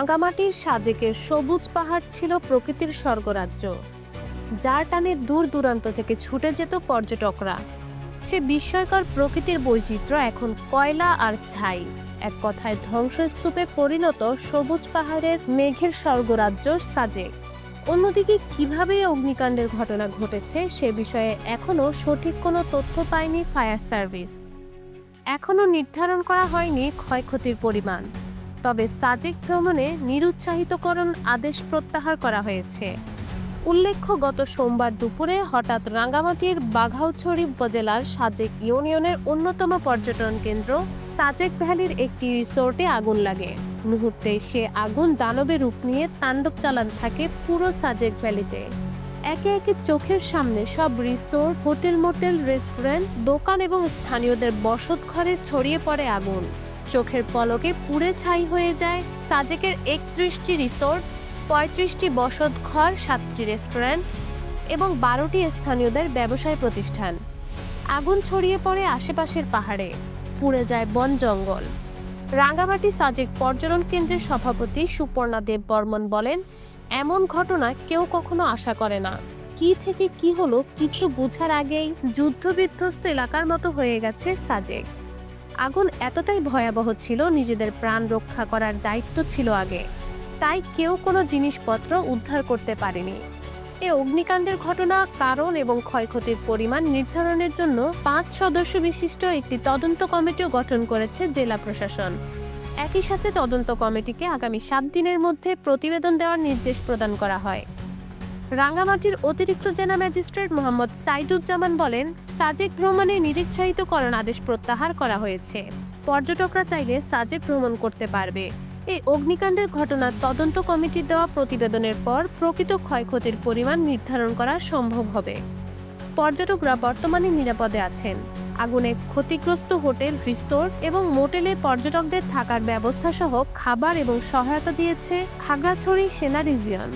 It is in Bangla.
রাঙ্গামাটির সাজেকের সবুজ পাহাড় ছিল প্রকৃতির স্বর্গরাজ্য। যার টানে দূর দূরান্ত থেকে ছুটে যেত পর্যটকরা। সে বিস্ময়কর প্রকৃতির বৈচিত্র্য এখন কয়লা আর ছাই। এক কথায় ধ্বংসস্তূপে পরিণত সবুজ পাহাড়ের মেঘের স্বর্গরাজ্য সাজেক। অন্যদিকে কীভাবে অগ্নিকাণ্ডের ঘটনা ঘটেছে সে বিষয়ে এখনও সঠিক কোনো তথ্য পায়নি ফায়ার সার্ভিস। এখনও নির্ধারণ করা হয়নি ক্ষয়ক্ষতির পরিমাণ। তবে সাজেক ভ্রমণে নিরুৎসাহিতকরণ আদেশ প্রত্যাহার করা হয়েছে। উল্লেখ্য, গত সোমবার দুপুরে হঠাৎ রাঙ্গামাটির বাঘাউছড়ি উপজেলার সাজেক ইউনিয়নের অন্যতম পর্যটন কেন্দ্র সাজেক ভ্যালির একটি রিসোর্টে আগুন লাগে। মুহূর্তে সে আগুন দানবে রূপ নিয়ে তাণ্ডব চালান থাকে পুরো সাজেক ভ্যালিতে। একে একে চোখের সামনে সব রিসোর্ট, হোটেল মোটেল, রেস্টুরেন্ট, দোকান এবং স্থানীয়দের বসত ঘরে ছড়িয়ে পড়ে আগুন। চোখের পলকে পুড়ে ছাই হয়ে যায়। সাজেকের একত্রিশটি রিসোর্ট, পঁয়ত্রিশটি বসত ঘর, সাতটি রেস্টুরেন্ট এবং বারোটি স্থানীয়দের ব্যবসায় প্রতিষ্ঠান। আগুন ছড়িয়ে পড়ে আশেপাশের পাহাড়ে, পুড়ে যায় বন জঙ্গল। রাঙ্গামাটি সাজেক পর্যটন কেন্দ্রের সভাপতি সুপর্ণা দেব বর্মন বলেন, এমন ঘটনা কেউ কখনো আশা করে না। কি থেকে কি হলো কিছু বোঝার আগেই যুদ্ধবিধ্বস্ত এলাকার মতো হয়ে গেছে সাজেক। আগুন এতটাই ভয়াবহ ছিল, নিজেদের প্রাণ রক্ষা করার দায়িত্ব ছিল আগে। তাই কেউ কোনো জিনিসপত্র উদ্ধার করতে পারেনি। এ অগ্নিকাণ্ডের ঘটনা, কারণ এবং ক্ষয়ক্ষতির পরিমাণ নির্ধারণের জন্য পাঁচ সদস্য বিশিষ্ট একটি তদন্ত কমিটিও গঠন করেছে জেলা প্রশাসন। একই সাথে তদন্ত কমিটিকে আগামী সাত দিনের মধ্যে প্রতিবেদন দেওয়ার নির্দেশ প্রদান করা হয়। রাঙ্গামাটির অতিরিক্ত জেলা ম্যাজিস্ট্রেট মোহাম্মদ সাইদুজ্জামান বলেন, সাজেক ভ্রমণে নিরুৎসাহিতকরণ আদেশ প্রত্যাহার করা হয়েছে। পর্যটকরা চাইলে সাজেক ভ্রমণ করতে পারবে। এই অগ্নিকাণ্ডের ঘটনার তদন্ত কমিটির দেওয়া প্রতিবেদনের পর প্রকৃত ক্ষয়ক্ষতির পরিমাণ নির্ধারণ করা সম্ভব হবে। পর্যটকরা বর্তমানে নিরাপদে আছেন। আগুনে ক্ষতিগ্রস্ত হোটেল, রিসোর্ট এবং মোটেলে পর্যটকদের থাকার ব্যবস্থা সহ খাবার এবং সহায়তা দিয়েছে খাগড়াছড়ি সেনা রিজিয়ন।